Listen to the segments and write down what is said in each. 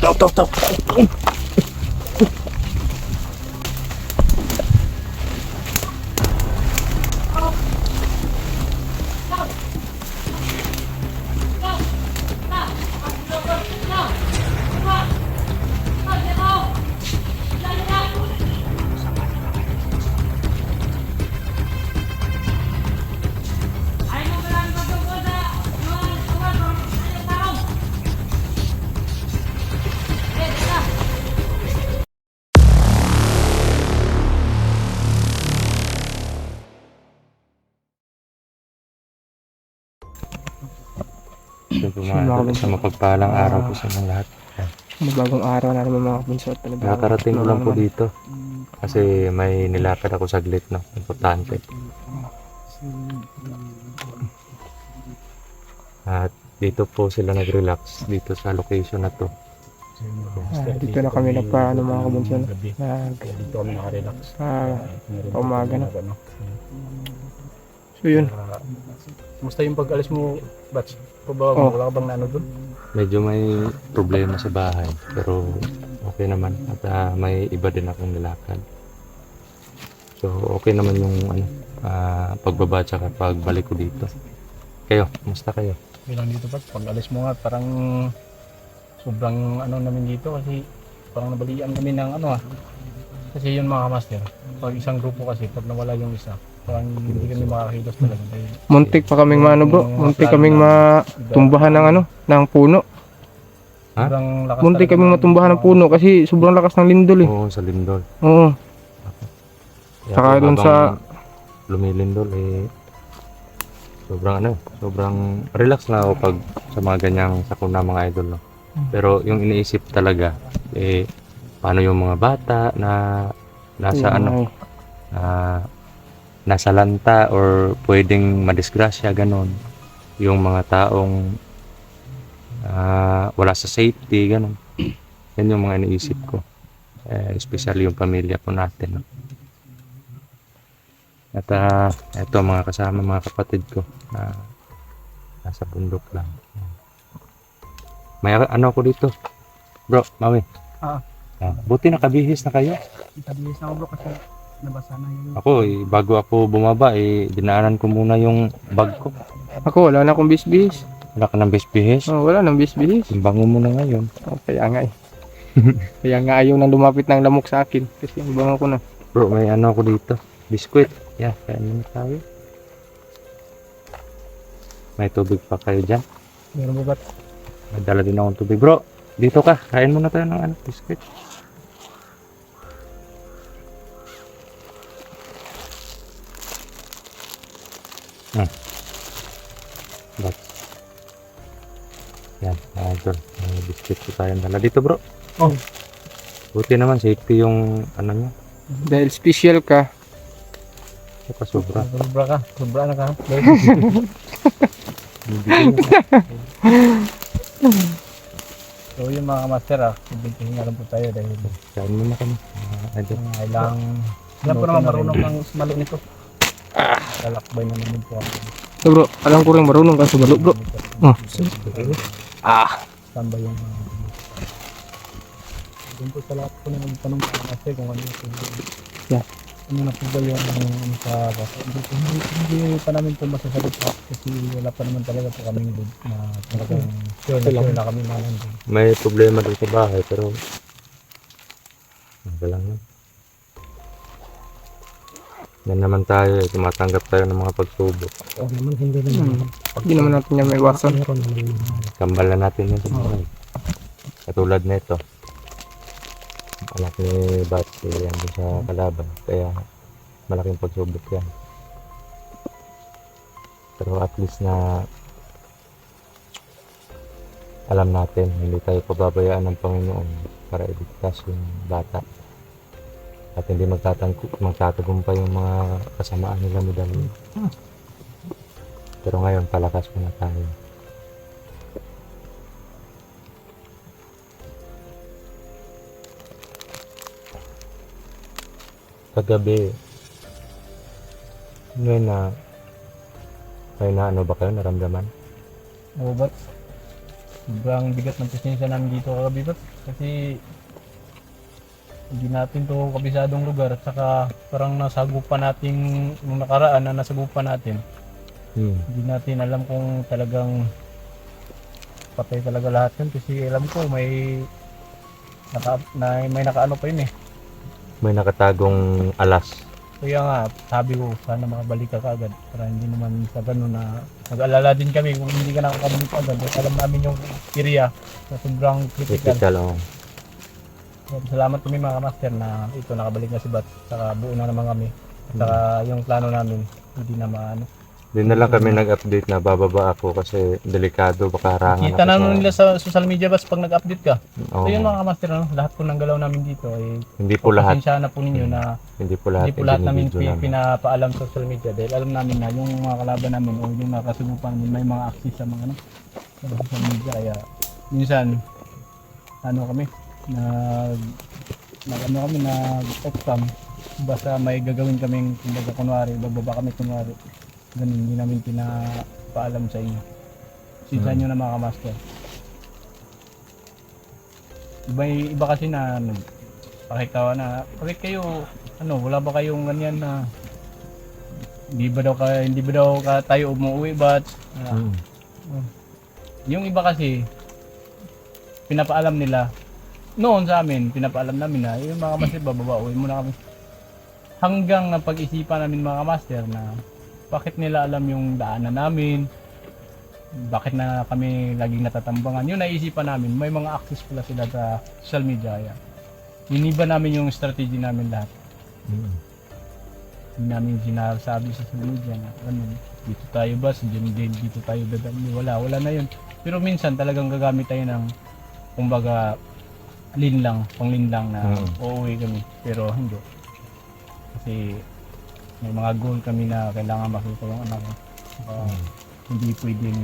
Tal, tal, tal. Mga sa mapagpalang araw po sa inyong lahat. Mabagong araw na naman mga bunso at talaga. Nakakarating ko lang po dito. Kasi may nilakad ako saglit, no? Importante. At dito po sila nag-relax dito sa location na to. Ah, dito na kami nagpaano mga kabunso. Gabi. Nag, dito kami nakarelax. ah, umaga na. ano. so yun. Kumusta yung pag-alis mo, Bats? Pa ba, Oh. wala ka bang naano doon? Medyo may problema sa bahay. Pero okay naman. At ah, may iba din akong nilakad. So okay naman yung ano, ah, pagbaba at pagbalik ko dito. Kayo, kumusta kayo? Bilang dito, Bats. Pag-alis mo nga, parang sobrang ano namin dito kasi parang nabalian kami ng ano ah. Kasi yun mga master, pag isang grupo kasi, pag nawala yung isa, parang hindi kami makakakilos talaga. Dahil Muntik pa kaming maano bro. Muntik kaming matumbahan ng ano, ng puno. Ha? lakas Muntik kaming ng- matumbahan ng puno kasi sobrang lakas ng lindol eh. Oo, sa Lindol. Oo. Kaya Saka habang sa- lumilindol eh sobrang ano, sobrang relax na ako pag sa mga ganyang sakuna mga idol no. Pero yung iniisip talaga eh paano yung mga bata na nasa ano, ay. na nasa lanta or pwedeng madisgrasya ganon. Yung mga taong ah, wala sa safety ganon. Yan yung mga iniisip ko. Eh, especially yung pamilya po natin. No? At ah, ito mga kasama, mga kapatid ko na nasa bundok lang. May ano ako dito. Bro, Mawi. Ah. Ah, buti nakabihis na kayo. Itabilis na ako bro kasi nabasa na yun. Ako, eh, bago ako bumaba, eh, dinaanan ko muna yung bag ko. Ako wala na akong bisbis. Wala ka ng bihis Oh, wala nang bisbis. Ang bango mo na ngayon. Oh, kaya nga eh. kaya nga ayaw nang lumapit ng lamok sa akin. Kasi ang bango ko na. Bro, may ano ako dito. Biskwit. Yeah, kaya naman tayo. May tubig pa kayo dyan. Meron ba ba't? May dala din akong tubig. Bro, dito ka. Kain muna tayo ng ano, biskwit. Hmm. Ba't? Yan, mga idol. May biskwit po tayong dala. Dito bro. Oh. Buti naman, safety yung ano nyo. Dahil special ka. Saka sobra. Sobra ka. Sobra na ka. So yun mga master ah. Bibigyan nga lang po tayo dahil Kain muna kami. mga idol. uh, kailang Alam po naman marunong kang sumalo nito. Lalakbay na namin po ako. So bro, alam ko rin marunong ka sa balo bro. Oh. Ah. Tamba yung uh, doon po sa lahat po na nagtanong sa master kung ano yung Yeah. ano na po ba yung ano sa bata. Hindi, hindi, hindi pa namin po masasagot pa kasi wala pa naman talaga po kami doon na talagang sure na sure na kami na nandun. May problema doon sa bahay pero okay lang yun. Yan naman tayo, eh, tumatanggap tayo ng mga pagsubok. Oo naman, hindi Hmm. Hindi naman natin yan may iwasan. Meron naman. Kambal na natin yun sa. Katulad nito. Anak ni Bat, eh, yan doon sa kalaban. Kaya malaking pagsubok yan. Pero at least na alam natin, hindi tayo pababayaan ng Panginoon para iligtas yung bata. At hindi magtatangku, magtatagumpay yung mga kasamaan nila ni Daniel. Pero ngayon, palakas muna tayo. kagabi may na may na ano ba kayo naramdaman? Oo, ba't? sobrang bigat ng presensya namin dito kagabi Bert. Kasi hindi natin to kabisadong lugar at saka parang nasagupan natin nung nakaraan na nasagupan natin. Hmm. Hindi natin alam kung talagang patay talaga lahat yun kasi alam ko may naka, na, may nakaano pa yun eh. May nakatagong alas. Kaya nga, sabi ko, sana makabalik ka kagad para hindi naman sa ganun na nag-alala din kami kung hindi ka nakakabalik agad. Alam namin yung area na sobrang critical. Critical, oh. Salamat kami mga master na ito nakabalik na si Bat. Saka buo na naman kami. Saka yung plano namin, hindi na maano. Di na lang kami nag-update na bababa ako kasi delikado baka harangan Kita ako na sa- nun nila sa social media bas pag nag-update ka. Oo. So yun mga master, ano, lahat po ng galaw namin dito ay Hindi po lahat, pasensya na po ninyo na hindi po lahat, hindi po lahat namin binibidyo pi- pinapaalam sa social media dahil alam namin na yung mga kalaban namin o yung nakasubupan namin may mga access sa mga ano sa social media kaya minsan ano kami nag nag ano kami nag exam basta may gagawin kaming kumbaga kunwari bababa kami kunwari ganun hindi namin pinapaalam sa inyo sinsa Hmm. nyo na mga master iba iba kasi na ano, pakitawa na bakit kayo ano wala ba kayong ganyan na hindi ba daw ka hindi ba daw ka tayo umuwi but Mm. yung iba kasi pinapaalam nila noon sa amin pinapaalam namin na yung mga master bababa uwi muna kami. Hanggang na pag-isipan namin mga master na bakit nila alam yung daanan namin? Bakit na kami laging natatambangan? Yun naisipan namin may mga access pala sila sa social media kaya iniba namin yung strategy namin lahat. Mm. hindi namin sinasabi sa social media na ganun dito tayo ba diyan din dito tayo dadami wala wala na yun. Pero minsan talagang gagamit tayo ng kumbaga lin lang pang lin lang na Mm. uuwi kami pero hindi kasi may mga goal kami na kailangan makita yung anak ko Saka hindi pwedeng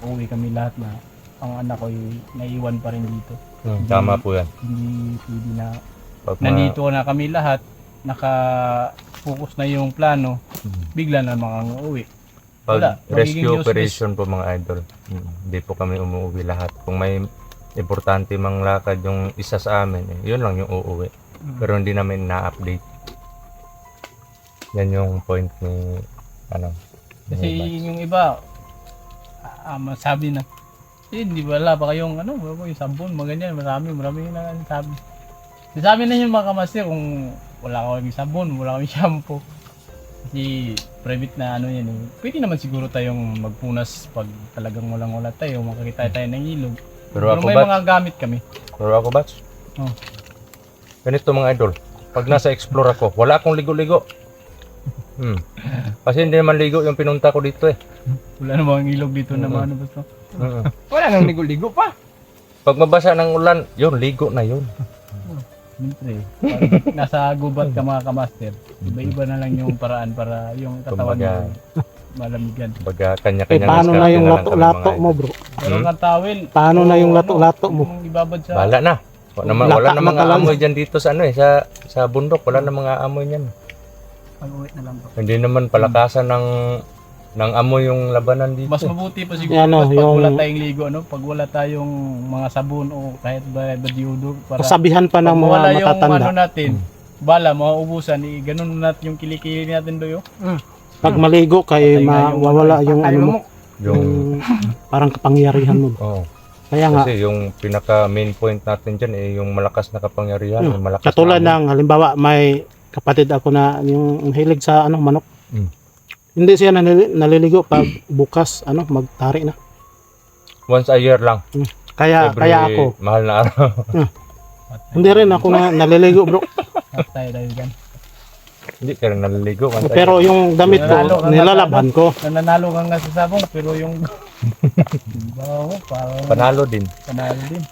uuwi kami lahat na ang anak ko ay naiwan pa rin dito Mm, Tama po yan. hindi pwede na Pag ma- nandito na kami lahat naka-focus na yung plano Mm. bigla na mga uuwi Pag Wala, rescue operation po mga idol, mm, hindi po kami umuwi lahat. Kung may importante mang lakad yung isa sa amin, eh, yun lang yung uuwi. Mm. Pero hindi namin na-update. Yan yung point ni ano. Kasi ni yung iba, ah, masabi na, eh, hindi wala ba kayong ano, wala yung sabon, mga ganyan, marami, marami na sabi. Sabi na yung mga kamaster kung wala kami sabon, wala kami shampoo. Kasi private na ano yan eh. Pwede naman siguro tayong magpunas pag talagang walang wala tayo, makakita tayo ng ilog. Pero Pero ako may ba? mga gamit kami. Pero ako batch. Oh. Ganito mga idol. Pag nasa explore ako, wala akong ligo-ligo. Hmm. Kasi hindi naman ligo yung pinunta ko dito eh. Wala namang ilog dito na mga ano ba to. Mm. Wala nang ligo-ligo pa. Pag mabasa ng ulan, yun, ligo na yun. Siyempre, pag nasa gubat ka mga kamaster, iba-iba na lang yung paraan para yung katawan Kumbaga, mo malamigan. Baga Eh, kanya-kanya paano na yung lato-lato mo, bro? Pero Hmm? tawel, Paano na yung lato-lato mo? Yung ibabad sa... Bala na. Wala naman, wala na talaga. aamoy dyan dito sa ano eh, sa, sa bundok. Wala namang aamoy niyan. Pag-uwi na lang po. Hindi naman palakasan ng ng amoy yung labanan dito. Mas mabuti pa siguro Yan, mas oh, pag yung- wala tayong ligo, ano? Pag wala tayong mga sabon o kahit ba, diudo para Kasabihan pa ng pag mga wala yung ano matatanda. natin, bala, mauubusan, eh, ganun natin yung kilikili natin doyo. Pag maligo kay Patay yung mawawala ano, yung ano mo, yung, yung parang kapangyarihan mo. oh, Kaya nga, kasi yung pinaka main point natin dyan eh, yung malakas na kapangyarihan. Hmm. yung malakas katulad na ng halimbawa may kapatid ako na yung hilig sa ano manok. Mm. Hindi siya nalili- naliligo pag bukas ano magtari na. Once a year lang. Kaya Every kaya ako mahal na araw. hindi rin ako na naliligo bro. Tayo dyan. Hindi ka rin naliligo. Pero yung damit ko ka nga nilalabhan ko. Nananalo ka nga sa sabong, pero yung... Baho, parang Panalo din. panalo din.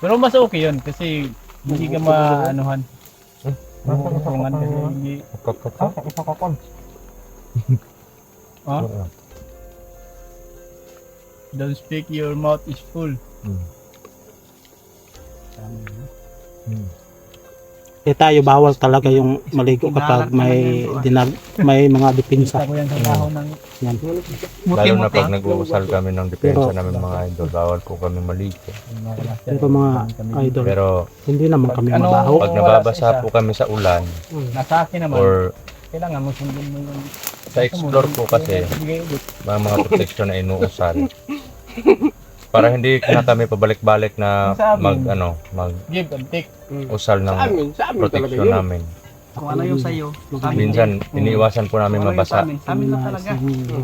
Pero mas okay yun kasi hindi ka maanuhan. Makukungan kasi hindi... Ha? Oo. Don't speak, your mouth is full. Hmm. Tama yun. Hmm. Eh tayo bawal talaga yung maligo kapag may dinag may mga depensa. Yan. Lalo na pag nag-uusal kami ng depensa Pero- namin mga idol, bawal po kami maligo. Pero mga idol, Pero hindi naman kami Ano- mabaho. pag nababasa po kami sa ulan Nasa akin naman, or kailangan mo sundin mo yung sa explore po kasi Bigay ulit. mga mga protection na inuusal. Para hindi na kami pabalik-balik na Sa amin. mag ano, mag Give and take. usal ng Sa amin, sa amin talaga protection yun. namin. Kung ano yung sa'yo. Sa amin Minsan din. iniiwasan po namin Kung ano yung mabasa Sa amin, sa amin na talaga.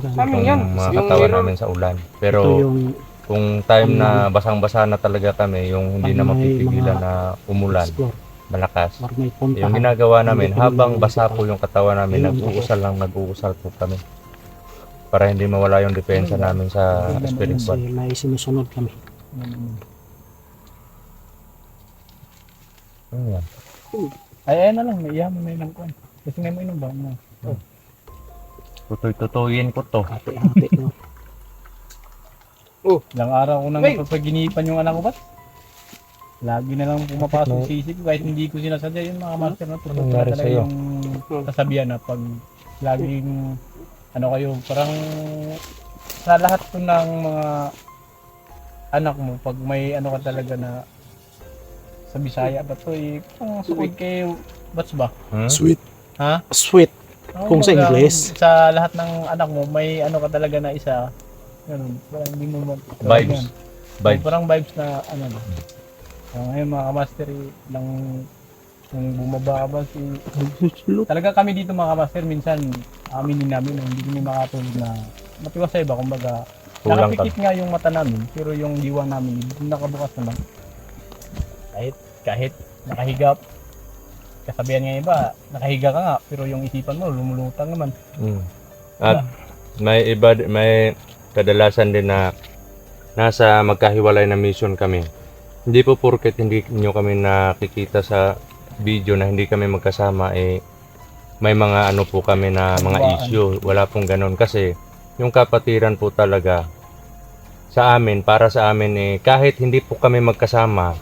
Sa amin yan. mga Yung katawan namin sa ulan. Ito Pero yung kung time na basang-basa na talaga kami, yung hindi na Pag may mapipigilan mga na umulan, explore, malakas. or may punta. Yung ginagawa namin, habang basa po yung katawan namin, nag-uusal lang, nag-uusal po kami. Para hindi mawala yung depensa namin sa spirit Kasi world. may sinusunod kami. Ano yan? Ay, ayun na lang, may iyahan mo na yun ng kuwan. Kasi nga mo inom ba? Ano? Tutoy-tutoyin ko to. Hati-hati. no? Ilang araw ko nang Wait. yung anak ko ba't? Lagi na lang pumapasok sa isip ko kahit hindi ko sinasadya yung mga master na totoo Ano nangyari talaga sa'yo? yung kasabihan na pag laging ano kayo parang sa lahat ko ng mga anak mo pag may ano ka talaga na sa Bisaya ba to eh parang sukod kay bats ba? Hmm? Sweet. Ha? Sweet. Oo, Kung sa Ingles. Sa lahat ng anak mo may ano ka talaga na isa ganun parang hindi mo ma- Vibes. May Vibes. parang vibes na ano. Uh, ngayon mga kamaster, eh, lang kung bumaba ka ba si... Talaga kami dito mga kamaster, minsan aminin namin na hindi kami makatulog na matiwasay ba, kumbaga Kulang ka. nakapikit nga yung mata namin, pero yung diwa namin hindi nakabukas naman. Kahit, kahit nakahigap, kasabihan nga iba, nakahiga ka nga, pero yung isipan mo lumulutang naman. Mm. At may iba, may kadalasan din na nasa magkahiwalay na mission kami. Hindi po porket hindi nyo kami nakikita sa video na hindi kami magkasama eh may mga ano po kami na mga issue. Wala pong ganun kasi yung kapatiran po talaga sa amin, para sa amin eh kahit hindi po kami magkasama,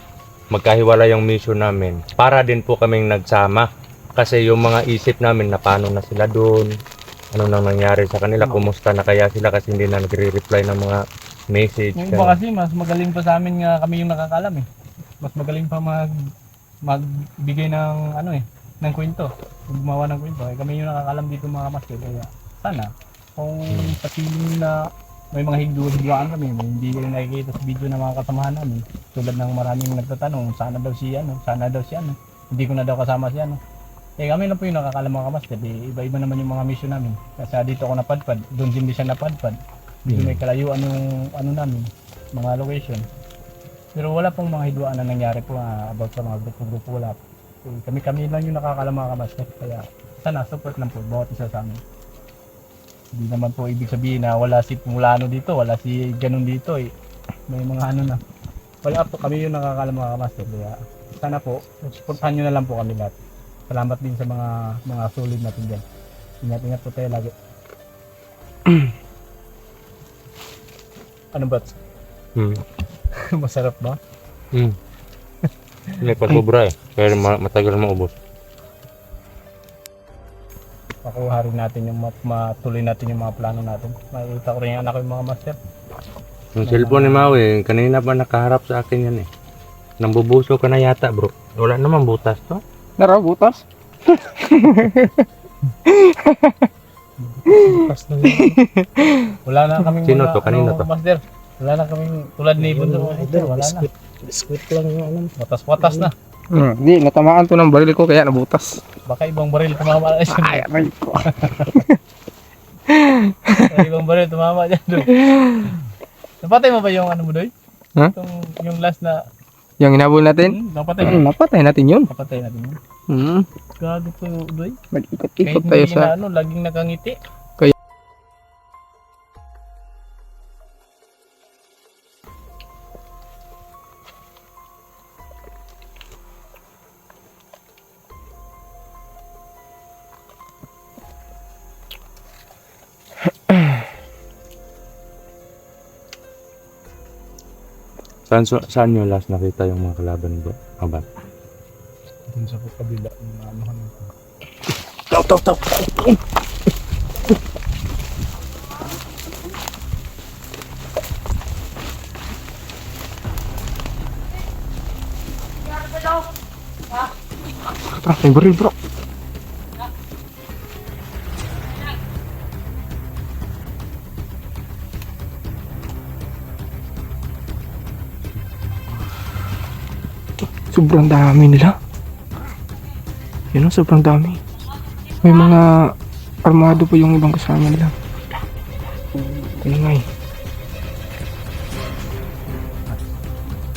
magkahiwalay yung mission namin. Para din po kaming nagsama kasi yung mga isip namin na paano na sila doon, ano nang nangyari sa kanila, kumusta na kaya sila kasi hindi na nagre-reply ng mga message. Yung iba kasi mas magaling pa sa amin nga kami yung nakakalam eh. Mas magaling pa mag magbigay ng ano eh, ng kwento. Gumawa ng kwento. Eh, kami yung nakakalam dito mga master. Kaya sana kung sa feeling na may mga higdo-higdoan kami, may hindi kayo nakikita sa video ng mga kasamahan namin. Tulad ng maraming nagtatanong, sana daw si ano, sana daw si ano. Hindi ko na daw kasama si ano. Eh kami lang po yung nakakalam mga kamaster. Eh, iba-iba naman yung mga mission namin. Kasi dito ako napadpad, doon din siya napadpad. Dito may kalayuan yung ano namin, mga location. Pero wala pong mga hidwaan na nangyari po ah, about sa mga grupo-grupo wala po. Kami-kami lang yung nakakalam mga kamaster. Kaya sana support lang po bawat isa sa amin. Hindi naman po ibig sabihin na wala si Mulano dito, wala si ganun dito eh. May mga ano na. Wala po kami yung nakakalam mga kamaster. Kaya sana po, supportahan nyo na lang po kami lahat. Salamat din sa mga mga solid natin dyan. Ingat-ingat po tayo lagi. ano ba? Hmm. Masarap ba? Hmm. May pasobra eh. Kaya ma- matagal maubos. Makuha rin natin yung mat- matuloy natin yung mga plano natin. Makikita ko rin yung anak ko yung mga master. Yung cellphone ni Maui, kanina pa nakaharap sa akin yan eh. Nambubuso ka na yata bro. Wala naman butas to. Nara, butas. Pas na yun. Wala na kaming Sino mga, to? Kanino ano, to? Master. Wala na kaming tulad ni Bundo. Master. Wala na. Biscuit lang yung ano. Watas-watas na. Hmm, natamaan to ng baril ko kaya nabutas. Baka ibang baril tumama na siya. Ay, aray ko. Baka ibang baril tumama dyan doon. Napatay mo ba yung ano mo doy? Ha? Itong, yung last na, Yung inabol natin, hmm, napatay hmm, mo. napatay natin yun. Napatay natin yun. Hmm, Gago to doy. Kahit nag-ikot-ikot tayo hindi sa... na ano, laging nakangiti. Saan, saan nyo last nakita yung mga kalaban bro? Abat? Dun sa kabila, yung ano ano. Taw, taw, taw. Tara, may baril bro. Sobrang dami nila. Yun o, sobrang dami. May mga armado po yung ibang kasama nila. Ingay.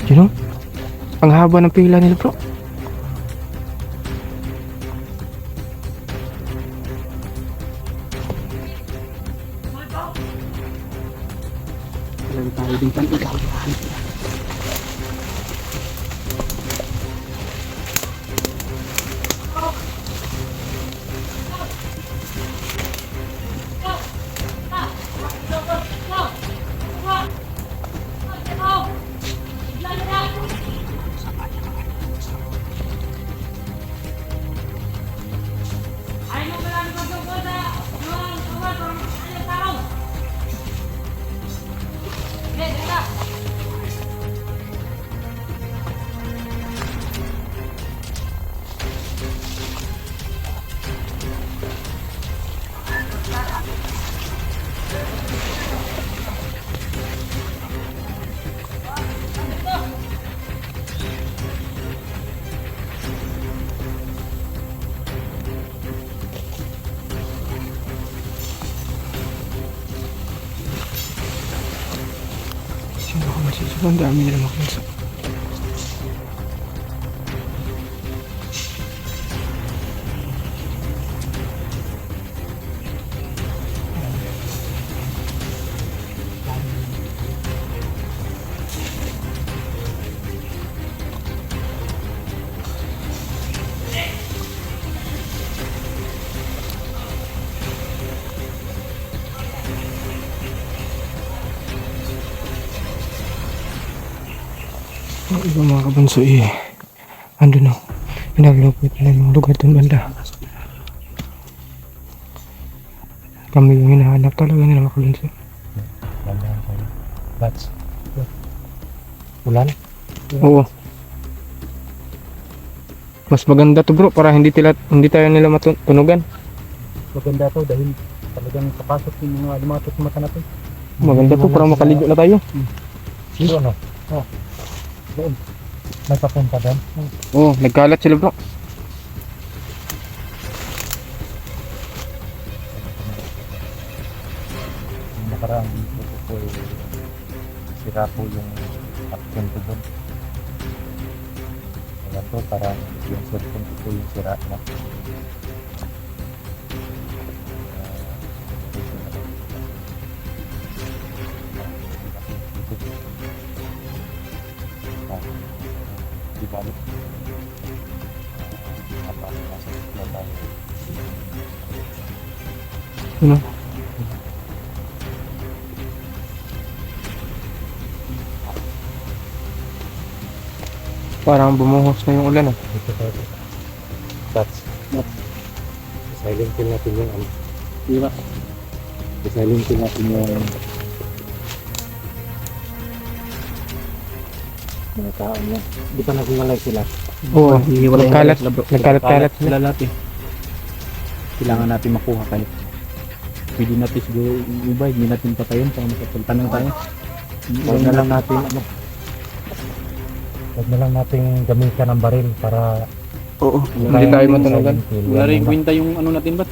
Yun o. Ang haba ng pila nila bro. Meron tayo din pang ikaw. Sobrang dami nila. Ibang mga kabanso eh. Ando no. Pinaglupit na yung lugar doon banda. Kami yung hinahanap talaga nila mga kabanso. Bats. Ulan? Oo. Mas maganda to bro para hindi tila hindi tayo nila matunugan. Maganda to dahil talagang kapasok yung mga lumatot sa mata natin. Maganda to para makaligo na tayo. Dito ano? Oh. Doon. May papunta doon. Oo, nagkalat sila bro. Nakaraan dito po po eh, sira po yung action ko doon. Ayan to, parang yung cellphone ko po yung sira na. Balik. Ano? Parang bumuhos na yung ulan ah. That's silent kill natin yung ano. Di ba? Silent kill natin yung mga tao niya. Di pa naglalay sila. Oo, Hihiwalay nagkalat, sila bro. nagkalat-kalat sila. Sila lahat eh. Kailangan natin makuha kayo. Pwede natin siguro iba, hindi natin patayin pag makapunta na tayo. Huwag na lang natin ano. Huwag na lang natin gamitan ng baril para Oo, hindi tayo matunugan. Wala rin kwenta yung ano natin ba?